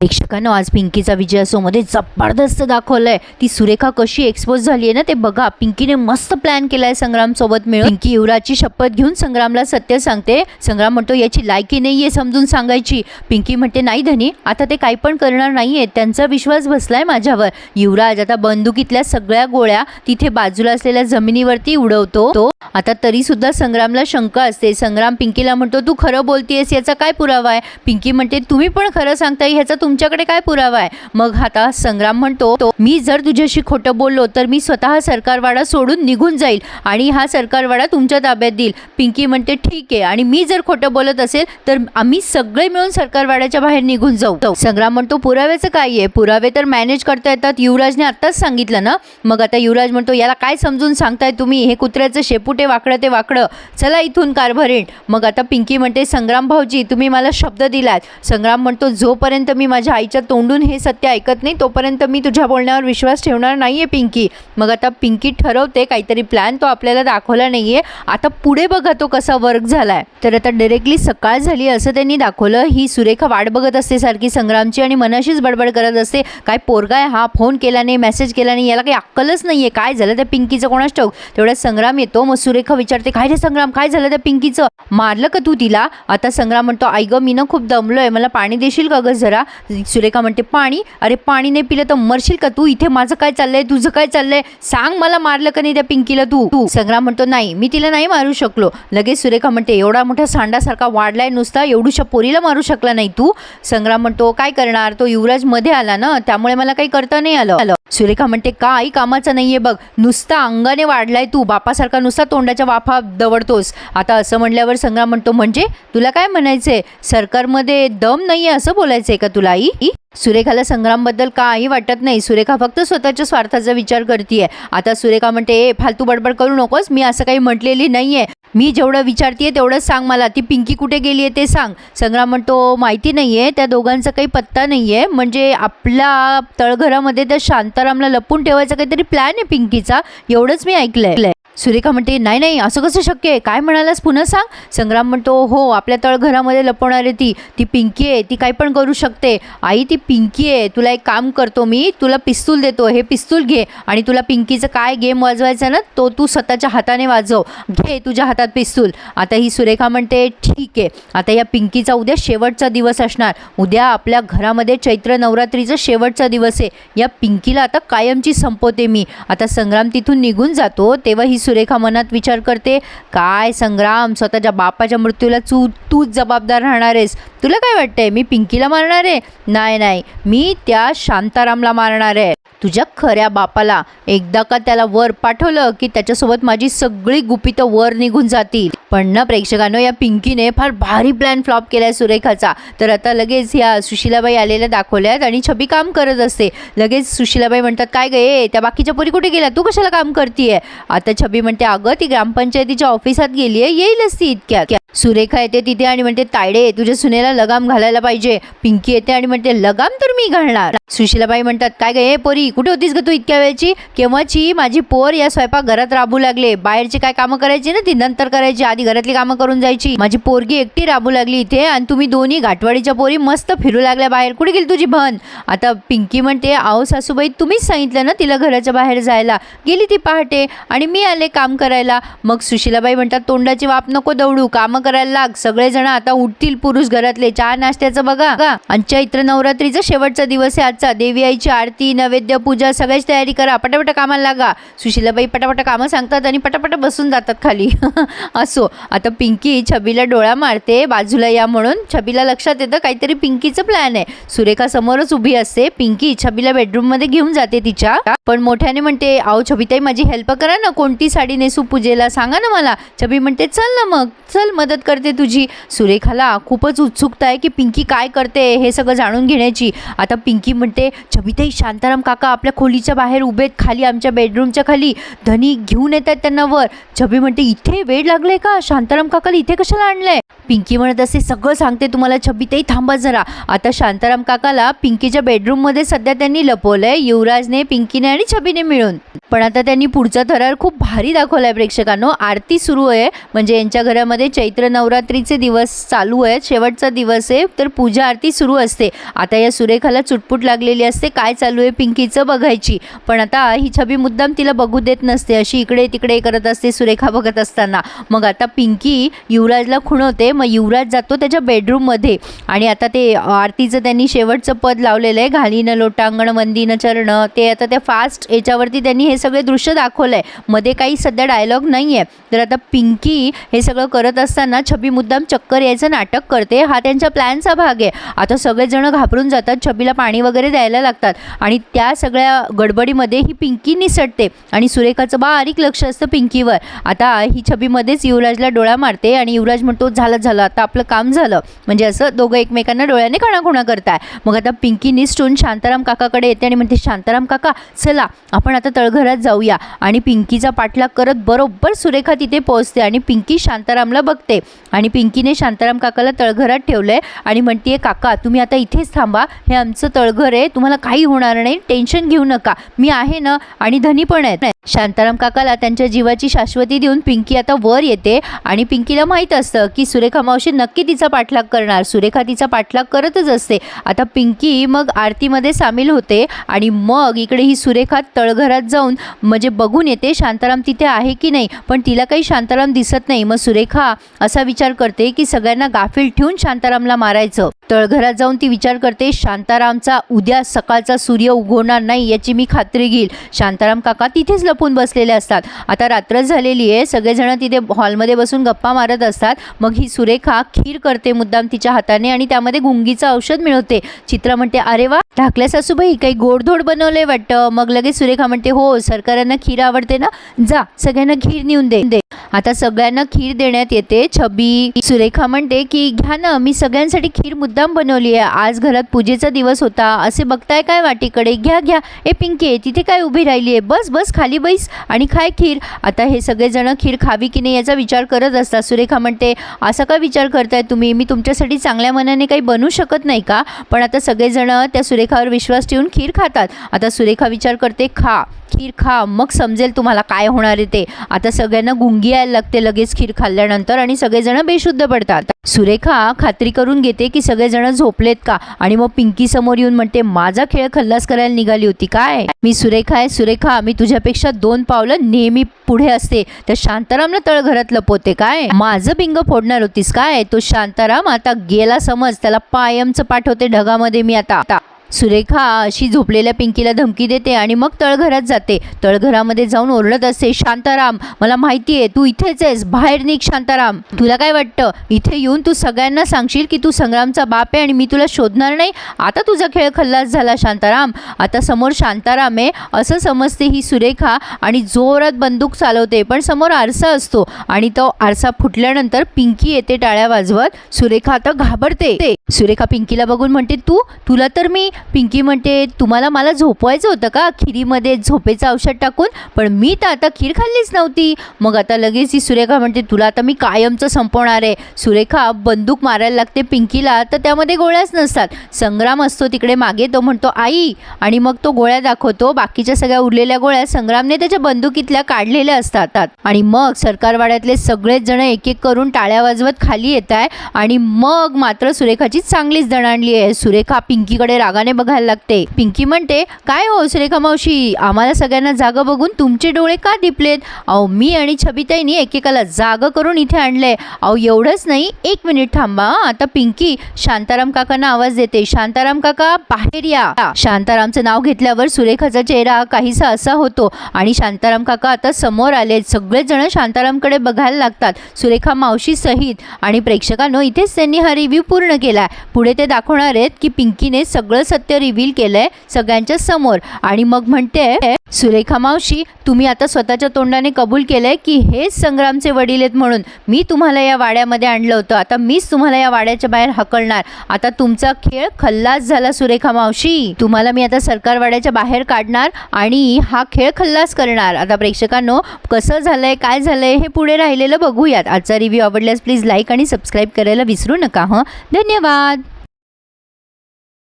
प्रेक्षकांनो आज पिंकीचा विजय असो मध्ये जबरदस्त दाखवलंय. ती सुरेखा कशी एक्सपोज झाली आहे ना ते बघा. पिंकीने मस्त प्लॅन केलाय संग्राम सोबत मिळून. पिंकी युवराजची शपथ घेऊन संग्रामला सत्य सांगते. संग्राम म्हणतो याची लायकी नाहीये समजून सांगायची. पिंकी म्हणते नाही धनी आता ते काही पण करणार नाहीये. त्यांचा विश्वास बसलाय माझ्यावर. युवराज आता बंदुकीतल्या सगळ्या गोळ्या तिथे बाजूला असलेल्या जमिनीवरती उडवतो. तो आता तरी सुद्धा संग्रामला शंका असते. संग्राम पिंकीला म्हणतो तू खरं बोलतेयस याचा काय पुरावा आहे? पिंकी म्हणते तुम्ही पण खरं सांगताय ह्याचा तुमच्याकडे काय पुरावा आहे? मग आता संग्राम म्हणतो तो मी जर तुझ्याशी खोटं बोललो तर मी स्वतः सरकारवाडा सोडून निघून जाईल आणि हा सरकारवाडा तुमच्या ताब्यात देईल. पिंकी म्हणते ठीक आहे आणि मी जर खोटं बोलत असेल तर आम्ही सगळे मिळून सरकारवाड्याच्या बाहेर निघून जाऊ. संग्राम म्हणतो पुराव्याचं काय आहे? पुरावे तर मॅनेज करता येतात. युवराजने आत्ताच सांगितलं ना? मग आता युवराज म्हणतो याला काय समजून सांगताय तुम्ही? हे कुत्र्याचं शेपुटे वाकडं ते वाकडं. चला इथून कारभारीण. मग आता पिंकी म्हणते संग्राम भाऊजी तुम्ही मला शब्द दिलात. संग्राम म्हणतो जोपर्यंत मी माझ्या आईच्या तोंडून हे सत्य ऐकत नाही तोपर्यंत मी तुझ्या बोलण्यावर विश्वास ठेवणार नाही आहे पिंकी. मग आता पिंकी ठरवते काहीतरी प्लॅन तो आपल्याला दाखवला नाहीये. आता पुढे बघा तो कसा वर्क झाला आहे तर आता डायरेक्टली सकाळ झाली असं त्यांनी दाखवलं. ही सुरेखा वाट बघत असते सारखी संग्रामची आणि मनाशीच बडबड करत असते. काय पोरगा आहे हा? फोन केला नाही मेसेज केला नाही याला काही अक्कलच नाही आहे काय झालं त्या पिंकीचं कोणाच ठाऊक? तेवढ्यात संग्राम येतो मग सुरेखा विचारते काय रे संग्राम काय झालं त्या पिंकीचं? मारलं का तू तिला? आता संग्राम म्हणतो आई गं मी ना खूप दमलो आहे मला पाणी देशील का गं जरा? सुरेखा म्हणते पाणी? अरे पाणी नाही पिलं तर मरशील का तू? इथे माझं काय चाललंय? तुझं काय चाललंय? सांग मला मारलं का नाही त्या पिंकीला तू? तू संग्राम म्हणतो नाही मी तिला नाही मारू शकलो. लगेच सुरेखा म्हणते एवढा मोठा सांडासारखा वाढलाय नुसता एवढूशा पोरीला मारू शकला नाही तू? संग्राम म्हणतो काय करणार? तो युवराजमध्ये आला ना त्यामुळे मला काही करता नाही आलं. आलं. सुरेखा म्हणते काही कामाचं नाहीये बघ. नुसता अंगाने वाढलाय तू. बापासारखा नुसता तोंडाच्या वाफा दवडतोस. आता असं म्हणल्यावर संग्राम म्हणतो म्हणजे? तुला काय म्हणायचंय? सरकारमध्ये दम नाहीये असं बोलायचंय का तुला? आई सुरेखाला संग्रामबद्दल काही वाटत नाही. सुरेखा फक्त स्वतःच्या स्वार्थाचा विचार करते आता सुरेखा म्हणते ए फालतू बडबड करू नकोस. मी असं काही म्हटलेली नाहीये. मी जेवढं विचारतीये तेवढंच सांग मला. ती पिंकी कुठे गेली आहे ते सांग. संग्राम म्हणतो माहिती नाहीये. त्या दोघांचा काही पत्ता नाहीये. म्हणजे आपल्या तळघरामध्ये त्या शांतारामला लपून ठेवायचा काहीतरी प्लॅन आहे पिंकीचा. एवढंच मी ऐकलंय. सुरेखा म्हणते नाही नाही असं कसं शक्य आहे? काय म्हणालास? पुन्हा सांग. संग्राम म्हणतो हो आपल्या तळघरामध्ये लपवणार आहे ती. ती पिंकी आहे. ती काही पण करू शकते. आई ती पिंकी आहे. तुला एक काम करतो मी. तुला पिस्तूल देतो. हे पिस्तूल घे आणि तुला पिंकीचं काय गेम वाजवायचा ना तो तू स्वतःच्या हाताने वाजव. घे तुझ्या हातात पिस्तूल. आता ही सुरेखा म्हणते ठीक आहे. आता या पिंकीचा उद्या शेवटचा दिवस असणार. उद्या आपल्या घरामध्ये चैत्र नवरात्रीचा शेवटचा दिवस आहे. या पिंकीला आता कायमची संपवते मी. आता संग्राम तिथून निघून जातो तेव्हा ही सुरेखा मनात विचार करते काय संग्राम? स्वतःच्या बापाच्या मृत्यूला चू तूच जबाबदार राहणार आहेस. तुला काय वाटतंय? मी पिंकीला मारणार आहे? नाही नाही. मी त्या शांतारामला मारणार आहे. तुझ्या खऱ्या बापाला एकदा का त्याला वर पाठवलं की त्याच्यासोबत माझी सगळी गुपितं वर निघून जातील. पण ना प्रेक्षकांनो या पिंकीने फार भारी प्लॅन फ्लॉप केलाय सुरेखाचा. तर आता लगेच ह्या सुशिलाबाई आलेल्या दाखवल्यात आणि छबी काम करत असते. लगेच सुशिलाबाई म्हणतात काय गे त्या बाकीच्या पोरी कुठे गेल्या? तू कशाला काम करतीये? आता छबी म्हणते अगं ती ग्रामपंचायतीच्या ऑफिसात गेली आहे येईलच ती इतक्यात. सुरेखा येते तिथे आणि म्हणते तायडे तुझ्या सुनेला लगाम घालायला पाहिजे. पिंकी येते आणि म्हणते लगाम तर मी घालणार. सुशिलाबाई म्हणतात काय गे पोरी कुठे होतीस ग तू इतक्या वेळची? केव्हाची? माझी पोर या स्वयंपाक घरात राबू लागले बाहेरची काय कामं करायची ना ती? नंतर करायची आधी घरातली कामं करून जायची. माझी पोरगी एकटी राबू लागली इथे आणि तुम्ही दोन्ही घाटवाडीच्या पोरी मस्त फिरू लागल्या बाहेर. कुठे गेली तुझी भन आता पिंकी म्हणते आहो सासूबाई तुम्हीच सांगितलं ना तिला घराच्या बाहेर जायला? गेली ती पहाटे आणि मी आले काम करायला. मग सुशिलाबाई म्हणतात तोंडाची वाप नको दौडू कामं करायला लाग. सगळेजण आता उठतील पुरुष घरातले. चहा नाश्त्याचं बघा. आणि चैत्र नवरात्रीचा शेवटचा दिवस आहे. आजचा देवी आईची आरती नैवेद्य पूजा सगळ्याची तयारी करा. पटापट कामाला लागा. सुशीलाबाई पटापट कामं सांगतात आणि पटापट बसून जातात खाली. असो. आता पिंकी छबीला डोळा मारते बाजूला या म्हणून. छबीला लक्षात येतं काहीतरी पिंकीचं प्लॅन आहे. सुरेखा समोरच उभी असते. पिंकी छबीला बेडरूममध्ये घेऊन जाते तिच्या. पण मोठ्याने म्हणते आहो छबीताई माझी हेल्प करा ना. कोणती साडी नेसू पूजेला? सांगा ना मला. छबी म्हणते चल ना मग. चल मदत करते तुझी. सुरेखाला खूपच उत्सुकता आहे की पिंकी काय करते हे सगळं जाणून घेण्याची. आता पिंकी म्हणते छबिताई शांताराम काका आपल्या खोलीच्या बाहेर उभेत खाली आमच्या बेडरूमच्या खाली. धनी घेऊन येत आहेत त्यांना वर. छबी म्हणते इथे वेळ लागले का? शांताराम काकाला इथे कशाला आणलंय? पिंकी म्हणत असे सगळं सांगते तुम्हाला छबिताई थांबा जरा. आता शांताराम काकाला पिंकीच्या बेडरूममध्ये सध्या त्यांनी लपवलंय युवराजने पिंकीने आणि छबीने मिळून. पण आता त्यांनी पुढचा थरार खूप भारी दाखवलाय प्रेक्षकांनो. आरती सुरू आहे. म्हणजे यांच्या घरामध्ये चैत्र नवरात्रीचे दिवस चालू आहेत. शेवटचा दिवस आहे तर पूजा आरती सुरू असते. आता या सुरेखाला चुटपुट लागलेली असते. काय चालू आहे पिंकीचं बघायची. पण आता ही छबी मुद्दाम तिला बघू देत नसते. अशी इकडे तिकडे करत असते सुरेखा बघत असताना. मग आता पिंकी युवराजला खुणवते. मग युवराज जातो त्याच्या बेडरूममध्ये आणि आता ते आरतीचं त्यांनी शेवटचं पद लावलेलं आहे. घालीनं लोटांगण वंदीनं चरणं. ते आता त्या फास्ट याच्यावरती त्यांनी हे सगळे दृश्य दाखवलं आहे मध्ये काही सध्या डायलॉग नाही आहे तर आता पिंकी हे सगळं करत असताना छबी मुद्दाम चक्कर यायचं नाटक करते. हा त्यांच्या प्लॅनचा भाग आहे. आता सगळेजण घाबरून जातात. छबीला पाणी वगैरे वगैरे द्यायला लागतात. आणि त्या सगळ्या गडबडीमध्ये ही पिंकी निसटते आणि सुरेखाचं बारीक लक्ष असतं पिंकीवर. आता ही छबीमध्येच युवराजला डोळा मारते आणि युवराज म्हणतो झालं झालं. आता आपलं काम झालं. म्हणजे असं दोघं एकमेकांना डोळ्याने खाणाखुणा करताय. मग आता पिंकी निसटून शांताराम काकाकडे येते आणि म्हणते शांताराम काका चला. आपण आता तळघरात जाऊया. आणि पिंकीचा पाठलाग करत बरोबर सुरेखा तिथे पोहोचते आणि पिंकी शांतारामला बघते. आणि पिंकीने शांताराम काकाला तळघरात ठेवलं आहे आणि म्हणते काका तुम्ही आता इथेच थांबा. हे आमचं तळघर आहे तुम्हाला काही होणार नाही टेन्शन घेऊ नका. मी आहे ना आणि धनी पण आहेत शांताराम काकाला त्यांच्या जीवाची शाश्वती देऊन पिंकी आता वर येते आणि पिंकीला माहीत असतं की सुरेखा मावशी नक्की तिचा पाठलाग करणार. सुरेखा तिचा पाठलाग करतच असते. आता पिंकी मग आरतीमध्ये सामील होते आणि मग इकडे ही सुरेखा तळघरात जाऊन म्हणजे बघून येते शांताराम तिथे आहे की नाही. पण तिला काही शांताराम दिसत नाही. मग सुरेखा असा विचार करते की सगळ्यांना गाफील ठेवून शांतारामला मारायचं. तळघरात जाऊन ती विचार करते शांतारामचा उद्या सकाळचा सूर्य उगवणार नाही याची मी खात्री घेईल. शांताराम काका तिथेच लपून बसलेले असतात. आता रात्र झालेली आहे. सगळेजण तिथे हॉलमध्ये बसून गप्पा मारत असतात. मग ही सुरेखा खीर करते मुद्दाम तिच्या हाताने आणि त्यामध्ये गुंगीचं औषध मिळवते. चित्रा म्हणते अरे वा ढाकल्या सासूबाई काही गोडधोड बनवलंय वाटतं. मग लगेच सुरेखा म्हणते हो सरकारांना खीर आवडते ना? जा सगळ्यांना खीर नेऊन दे. दे. आता सगळ्यांना खीर देण्यात येते. छबी सुरेखा म्हणते की घ्या ना मी सगळ्यांसाठी खीर मुद्दाम बनवली आहे. आज घरात पूजेचा दिवस होता. असे बघताय काय वाटीकडे? घ्या घ्या. ए पिंके तिथे काय उभी राहिली आहे? बस बस खाली बैस आणि खाय खीर. आता हे सगळेजण खीर खावी की नाही याचा विचार करत असतात. सुरेखा म्हणते असा का विचार करताय तुम्ही? मी तुमच्यासाठी चांगल्या मनाने काही बनवू शकत नाही का? पण आता सगळेजण त्या सुरेखावर विश्वास ठेवून खीर खातात. आता सुरेखा विचार करते खा. खीर खा मग समजेल तुम्हाला काय होणार आहे ते. आता सगळ्यांना गुंगी यायला लागते लगेच खीर खाल्ल्यानंतर आणि सगळेजण बेशुद्ध पडतात. सुरेखा खात्री करून घेते की सगळेजण झोपलेत का? आणि मग पिंकी समोर येऊन म्हणते माझा खेळ खल्लास करायला निघाली होती काय? मी सुरेखा आहे सुरेखा मी तुझ्यापेक्षा दोन पावलं नेहमी पुढे असते. तर शांतारामला तळघरात लपवते काय? माझं बिंग फोडणार होतीस काय? तो शांताराम आता गेला समज त्याला पायमचं पाठवते ढगामध्ये मी आता आता. सुरेखा अशी झोपलेल्या पिंकीला धमकी देते आणि मग तळघरात जाते. तळघरामध्ये जाऊन ओरडत असते शांताराम मला माहिती आहे तू इथेच आहेस बाहेर निघ शांताराम. तुला काय वाटतं? इथे येऊन तू सगळ्यांना सांगशील की तू संग्रामचा बाप आहे आणि मी तुला शोधणार नाही? आता तुझा खेळ खल्लास झाला शांताराम. आता समोर शांताराम आहे असं समजते ही सुरेखा आणि जोरात बंदूक चालवते पण समोर आरसा असतो आणि तो आरसा फुटल्यानंतर पिंकी येते टाळ्या वाजवत. सुरेखा आता घाबरते. सुरेखा पिंकीला बघून म्हणते तू? तुला तर मी पिंकी म्हणते तुम्हाला मला झोपवायचं होतं का? खिरीमध्ये झोपेचं औषध टाकून? पण मी तर आता खीर खाल्लीच नव्हती. मग आता लगेच ही सुरेखा म्हणते तुला आता मी कायमचं संपवणार आहे. सुरेखा बंदूक मारायला लागते पिंकीला तर त्यामध्ये गोळ्याच नसतात. संग्राम असतो तिकडे मागे तो म्हणतो आई. आणि मग तो गोळ्या दाखवतो बाकीच्या सगळ्या उरलेल्या गोळ्या संग्रामने त्याच्या बंदुकीतल्या काढलेल्या असतात. आणि मग सरकारवाड्यातले सगळेच जण एक एक करून टाळ्या वाजवत खाली येत आहे आणि मग मात्र सुरेखाची चांगलीच दणाणली आहे. सुरेखा पिंकीकडे रागाने बघायला लागते. पिंकी म्हणते काय हो सुरेखा मावशी? आम्हाला सगळ्यांना जागा बघून तुमचे डोळे का दिपलेत? अहो मी आणि छबिताईनी एकेकाला जागा करून इथे आणलंय. अहो एवढंच नाही एक मिनिट थांबा आता पिंकी शांताराम काकांना आवाज देते. शांताराम काका बाहेर या. शांतारामचं नाव घेतल्यावर सुरेखाचा चेहरा काहीसा असा होतो आणि शांताराम काका आता समोर आले सगळेच जण शांतारामकडे बघायला लागतात. सुरेखा मावशी सहित आणि प्रेक्षकांनो इथेच त्यांनी हा रिव्ह्यू पूर्ण केला पुढे ते दाखवणार आहेत की पिंकीने सगळं सत्य रिव्हील केलंय सगळ्यांच्या समोर. आणि मग म्हणते सुरेखा मावशी तुम्ही आता स्वतःच्या तोंडाने कबूल केलंय की हेच संग्रामचे वडील आहेत म्हणून मी तुम्हाला या वाड्यामध्ये आणलं होतं. आता मीच तुम्हाला या वाड्याच्या बाहेर हकलणार. आता तुमचा खेळ खल्लास झाला सुरेखा मावशी. तुम्हाला मी आता सरकार वाड्याच्या बाहेर काढणार आणि हा खेळ खल्लास करणार. आता प्रेक्षकांनो कसं झालंय काय झालंय हे पुढे राहिलेलं बघूयात. आजचा रिव्ह्यू आवडल्यास प्लीज लाईक आणि सबस्क्राईब करायला विसरू नका हं? धन्यवाद.